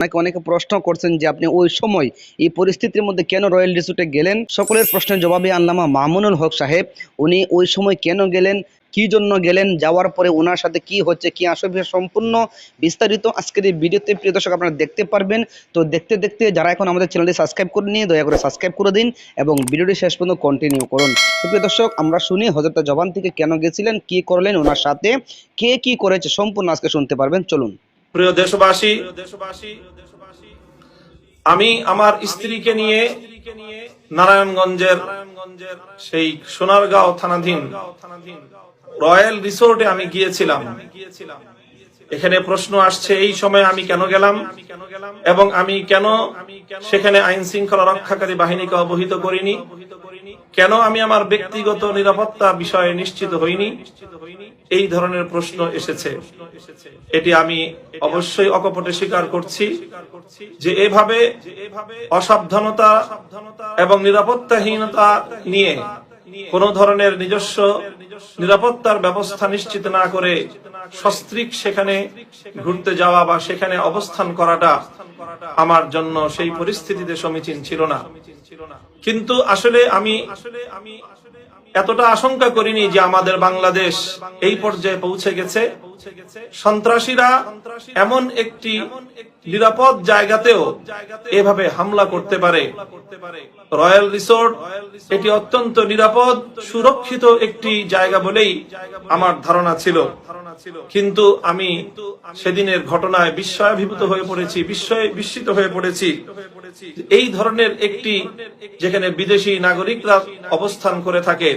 আপনাকে অনেকে প্রশ্ন করছেন যে আপনি ওই সময় এই পরিস্থিতির মধ্যে কেন রয়্যাল রিসোর্টে গেলেন? সকলের প্রশ্নের জবাবে আল্লামা মামুনুল হক সাহেব। উনি ওই সময় কেন গেলেন? কি জন্য গেলেন? যাওয়ার পরে ওনার সাথে কি হচ্ছে? কি আসবে সম্পূর্ণ বিস্তারিত আজকের এই ভিডিওতে প্রিয় দর্শক আপনারা দেখতে পারবেন। তো দেখতে দেখতে যারা এখন আমাদের চ্যানেলটি সাবস্ক্রাইব করে নিয়ে দয়া করে সাবস্ক্রাইব করে দিন এবং ভিডিওটি শেষ পর্যন্ত কন্টিনিউ করুন। প্রিয় দর্শক, আমরা শুনি হজরত জবান থেকে কেন গেছিলেন? কি করলেন? ওনার সাথে কে কি করেছে? সম্পূর্ণ আজকে শুনতে পারবেন। চলুন। প্রিয় দেশবাসী, আমি আমার স্ত্রীকে নিয়ে নারায়ণগঞ্জের সেই সোনারগাঁও থানাধীন রয়্যাল রিসোর্টে আমি গিয়েছিলাম। এখানে প্রশ্ন আসছে, এই সময় আমি কেন গেলাম? এবং আমি কেন সেখানে আইন শৃঙ্খলা রক্ষাকারী বাহিনীকে অবহিত করিনি? কেন আমি আমার ব্যক্তিগত নিরাপত্তা বিষয়ে নিশ্চিত হইনি? এই ধরনের প্রশ্ন এসেছে। এটি আমি অবশ্যই অকপটে স্বীকার করছি যে এভাবে অসাবধানতা এবং নিরাপত্তাহীনতা নিয়ে কোন ধরনের নিজস্ব নিরাপত্তার ব্যবস্থা নিশ্চিত না করে সস্ত্রিক সেখানে ঘুরতে যাওয়া বা সেখানে অবস্থান করাটা আমার জন্য সেই পরিস্থিতিতে সমীচীন ছিল না। কিন্তু আসলে আমি এতটা আশঙ্কা করিনি যে আমাদের বাংলাদেশ এই পর্যায়ে পৌঁছে গেছে। সন্ত্রাসীরা এমন একটি নিরাপদ জায়গাতেও এভাবে হামলা করতে পারে। রয়্যাল রিসোর্ট এটি অত্যন্ত নিরাপদ, সুরক্ষিত একটি জায়গা বলেই আমার ধারণা ছিল। কিন্তু আমি সেদিনের ঘটনায় বিস্ময়াভিভূত হয়ে পড়েছি, বিস্ময়ে বিস্মিত হয়ে পড়েছি। এই ধরনের একটি যেখানে বিদেশি নাগরিকরা অবস্থান করে থাকে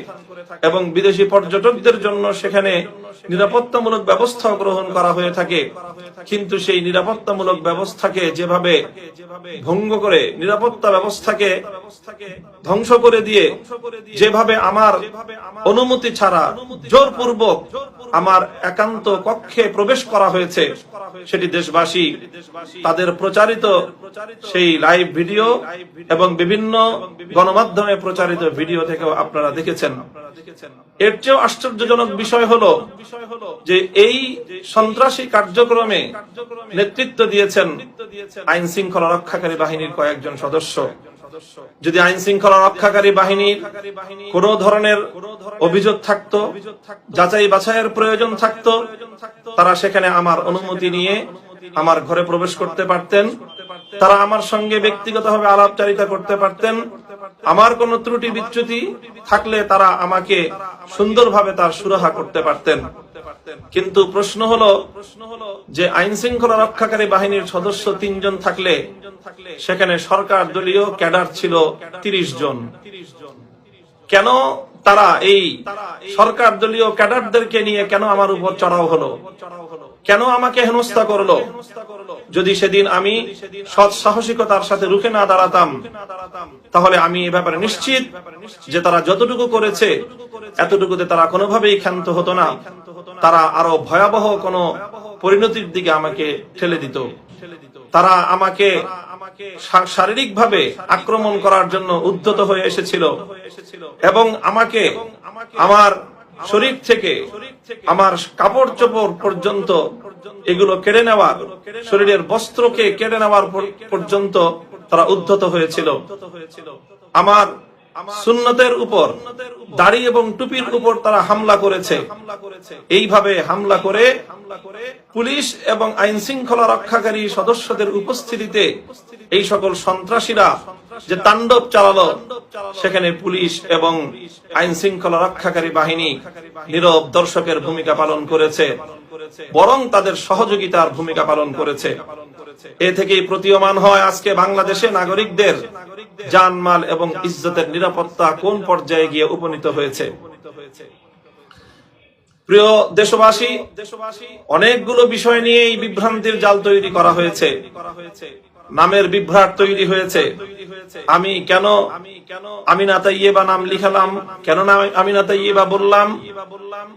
এবং বিদেশি পর্যটকদের জন্য সেখানে নিরাপত্তামূলক ব্যবস্থা গ্রহণ করা হয়ে থাকে। কিন্তু সেই নিরাপত্তামূলক ব্যবস্থাকে যেভাবে ভঙ্গ করে, নিরাপত্তা ব্যবস্থাকে ধ্বংস করে দিয়ে যেভাবে আমার অনুমতি ছাড়া জোরপূর্বক আমার একান্ত কক্ষে প্রবেশ করা হয়েছে, সেটি দেশবাসী, তাদের প্রচারিত সেই লাইভ ভিডিও এবং বিভিন্ন গণমাধ্যমে প্রচারিত ভিডিও থেকেও আপনারা দেখেছেন। এর চেয়েও আশ্চর্যজনক বিষয় হলো যে এই সন্ত্রাসী কার্যক্রমে নেতৃত্ব দিয়েছেন আইন শৃঙ্খলা রক্ষাকারী বাহিনীর কয়েকজন সদস্য। যদি আইন শৃঙ্খলা রক্ষাকারী বাহিনীর কোন ধরনের অভিযোগ থাকতো, যাচাই বাছাইয়ের প্রয়োজন থাকতো, তারা সেখানে আমার অনুমতি নিয়ে আমার ঘরে প্রবেশ করতে পারতেন। তারা আমার সঙ্গে ব্যক্তিগতভাবে আলাপচারিতা করতে পারতেন। আমার কোন ত্রুটি বিচ্যুতি থাকলে তারা আমাকে সুন্দরভাবে তার সুরাহা করতে পারতেন। কিন্তু প্রশ্ন হলো যে আইন শৃঙ্খলা রক্ষাকারী বাহিনীর সদস্য তিনজন থাকলে সেখানে সরকার দলীয় ক্যাডার ছিল তিরিশ জন। কেন তারা এই সরকার দলীয় ক্যাডারদেরকে নিয়ে কেন আমার উপর চড়াও হলো? কেন আমাকে হেনস্থা করল? যদি সেদিন আমি সৎ সাহসিকতার সাথে রুখে না দাঁড়াতাম, তাহলে আমি এ ব্যাপারে নিশ্চিত যে তারা যতটুকু করেছে, এতটুকুতে তারা কোনোভাবেই ক্ষান্ত হতো না। তারা আরও ভয়াবহ কোন পরিণতির দিকে আমাকে ঠেলে দিত। তারা আমাকে শারীরিক ভাবে আক্রমণ করার জন্য উদ্যত হয়ে এসেছিল এবং আমাকে আমার শরীর থেকে, আমার কাপড় চোপড় পর্যন্ত এগুলো কেড়ে নেওয়ার, শরীরের বস্ত্রকে কেড়ে নেওয়ার পর্যন্ত তারা উদ্ধত হয়েছিল। আমার সুন্নতের উপর, দাড়ি এবং টুপির উপর তারা হামলা করেছে। এইভাবে হামলা করে পুলিশ এবং আইন শৃঙ্খলা রক্ষাকারী সদস্যদের উপস্থিতিতে এই সকল সন্ত্রাসীরা যে তাণ্ডব চালালো, সেখানে পুলিশ এবং আইন শৃঙ্খলা রক্ষাকারী বাহিনী নীরব দর্শকের ভূমিকা পালন করেছে, বরং তাদের সহযোগিতার ভূমিকা পালন করেছে। এ থেকেই প্রতীয়মান হয় আজকে বাংলাদেশে নাগরিকদের জানমাল এবং ইজ্জতের নিরাপত্তা কোন পর্যায়ে গিয়ে উপনীত হয়েছে? প্রিয় দেশবাসী, অনেকগুলো বিষয় নিয়ে এই বিভ্রান্তির জাল তৈরি করা হয়েছে। নামের বিভ্রাট তৈরি হয়েছে। আমি কেন আমিনাতা ইয়েবা নাম লিখালাম? কেন আমিনাতা ইয়েবা বললাম?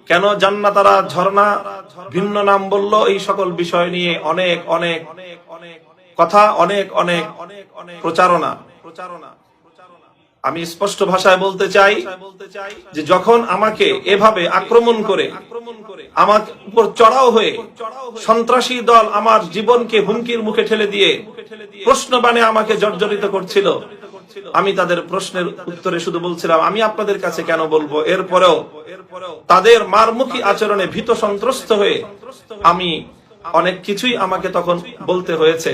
কেন জান্নাতারা ঝর্ণা ভিন্ন নাম বলল? এই সকল বিষয় নিয়ে অনেক অনেক কথা অনেক অনেক অনেক অনেক প্রচারণা। প্রচারণা আমি স্পষ্ট ভাষায় বলতে চাই যে যখন আমাকে এভাবে আক্রমণ করে, আমার উপর চড়াও হয়ে সন্ত্রাসী দল আমার জীবনকে হুমকির মুখে ঠেলে দিয়ে প্রশ্ন বানে আমাকে জর্জরিত করছিল, আমি তাদের প্রশ্নের উত্তরে শুধু বলছিলাম, আমি আপনাদের কাছে কেন বলব? এরপরেও তাদের মারমুখী আচরণে ভীত সন্ত্রস্ত হয়ে আমি অনেক কিছুই আমাকে তখন বলতে হয়েছে।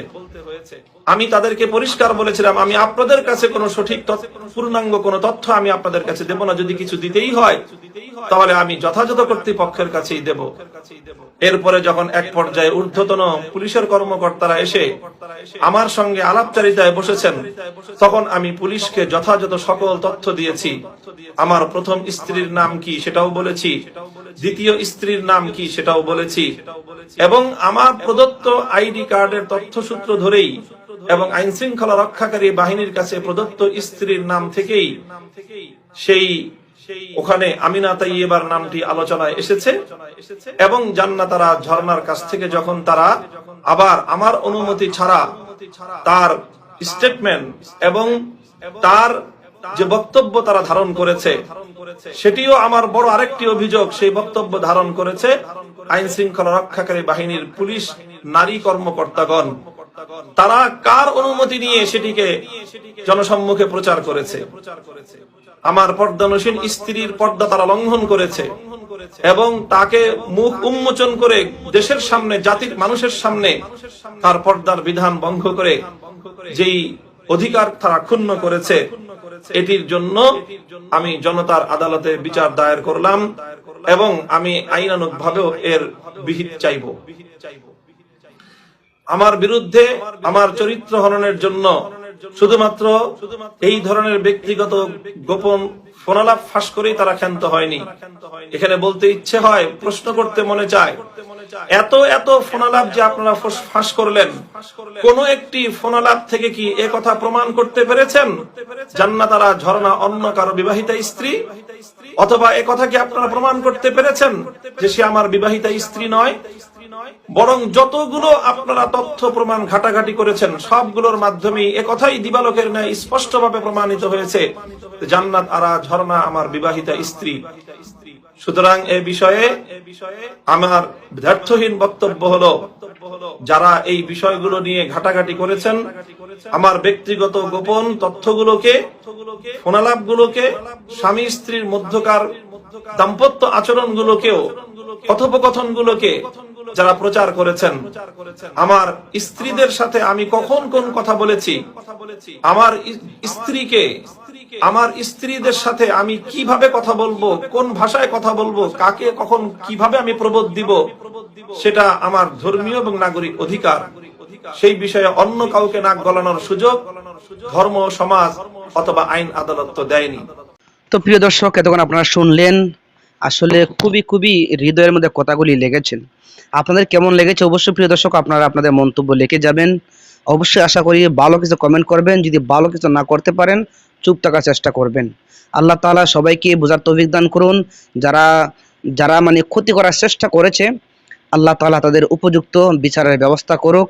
হয়েছে আমি তাদেরকে পরিষ্কার বলেছিলাম, আমি আপনাদের কাছে কোনো সঠিক পূর্ণাঙ্গ কোনো তথ্য আমি আপনাদের কাছে দেব না। যদি কিছু দিতেই হয়, তাহলে আমি যথাযথ কর্তৃপক্ষের কাছেই দেব। এরপরে যখন এক পর্যায়ে ঊর্ধ্বতন পুলিশের কর্মকর্তারা এসে আমার সঙ্গে আলাপচারিতায় বসেছেন, তখন আমি পুলিশকে যথাযথ সকল তথ্য দিয়েছি। আমার প্রথম স্ত্রীর নাম কি সেটাও বলেছি, দ্বিতীয় স্ত্রীর নাম কি সেটাও বলেছি, এবং আমার প্রদত্ত আইডি কার্ডের তথ্যসূত্র ধরেই এবং আইন শৃঙ্খলা রক্ষাকারী বাহিনীর কাছে প্রদত্ত স্ত্রীর নাম থেকেই সেই ওখানে আমিনা তাইয়েবার নামটি আলোচনায় এসেছে এবং জান্নাতারা ঝর্ণার কাছ থেকে যখন তারা আবার আমার অনুমতি ছাড়া তার স্টেটমেন্ট এবং তার যে বক্তব্য তারা ধারণ করেছে, সেটিও আমার বড় আরেকটি অভিযোগ, সেই বক্তব্য ধারণ করেছে আইন শৃঙ্খলা রক্ষাকারী বাহিনীর পুলিশ নারী কর্মকর্তাগণ। তারা কার অনুমতি নিয়ে সেটিকে জনসম্মুখে প্রচার করেছে? আমার পর্দানসীন স্ত্রীর পর্দা তারা লঙ্ঘন করেছে এবং তাকে মুখ উন্মোচন করে দেশের সামনে, জাতির মানুষের সামনে তার পর্দার বিধান ভঙ্গ করে যেই অধিকার তারা ক্ষুণ্ণ করেছে, এটির জন্য আমি জনতার আদালতে বিচার দায়ের করলাম এবং আমি আইনানুগ ভাবেও এর বিহিত চাইব। আমার বিরুদ্ধে আমার চরিত্র হননের জন্য শুধুমাত্র এই ধরনের ব্যক্তিগত গোপন ফোনালাপ ফাঁস করেই তারা ক্ষান্ত হয়নি। এখানে বলতে ইচ্ছে হয়, প্রশ্ন করতে মনে চায়, এত এত ফোনালাপ যে আপনারা ফস- করলেন, কোন একটি ফোনালাপ থেকে কি এ কথা প্রমাণ করতে পেরেছেন? জান্নাতারা ঝর্ণা অন্য কারও বিবাহিতা স্ত্রী? অথবা এ কথা কি আপনারা প্রমাণ করতে পেরেছেন যে সে আমার বিবাহিতা স্ত্রী নয়? বরং যতগুলো আপনারা তথ্য প্রমাণ ঘাটাঘাটি করেছেন, সবগুলোর মাধ্যমে কথাই দিবালোকের ন্যায় স্পষ্টভাবে প্রমাণিত হয়েছে। জান্নাত আরা ঝর্ণা আমার বিবাহিতা স্ত্রী। সুতরাং এ বিষয়ে আমার ব্যর্থহীন বক্তব্য হলো, যারা এই বিষয়গুলো নিয়ে ঘাটাঘাটি করেছেন, আমার ব্যক্তিগত গোপন তথ্যগুলোকে, ফোনালাপগুলোকে স্বামী স্ত্রীর মধ্যকার দাম্পত্য আচরণগুলোকেও, কথোপকথনগুলোকে যারা প্রচার করেছেন। আমার স্ত্রীদের সাথে আমি কখন কোন কথা বলেছি? আমার স্ত্রীকে, আমার স্ত্রীদের সাথে আমি কীভাবে কথা বলব? কোন ভাষায় কথা বলব? কাকে কখন কীভাবে আমি প্রবোধ দিব? সেটা আমার ধর্মীয় এবং নাগরিক অধিকার। সেই বিষয়ে অন্য কাউকে নাক গলানোর সুযোগ ধর্ম, সমাজ অথবা আইন আদালত তো দেয়নি। তো প্রিয় দর্শক, এতক্ষণ আপনারা শুনলেন, আসলে খুবই খুবই হৃদয়ের মধ্যে কথাগুলি লেগেছেন। আপনাদের কেমন লেগেছে? অবশ্যই প্রিয় দর্শক, আপনারা আপনাদের মন্তব্য লিখে যাবেন। অবশ্যই আশা করি ভালো কিছু কমেন্ট করবেন। যদি ভালো কিছু না করতে পারেন, চুপ থাকার চেষ্টা করবেন। আল্লাহ তাআলা সবাইকে বোঝার তৌফিক দান করুন। যারা যারা মানে ক্ষতি করার চেষ্টা করেছে, আল্লাহ তাআলা তাদের উপযুক্ত বিচারের ব্যবস্থা করুক।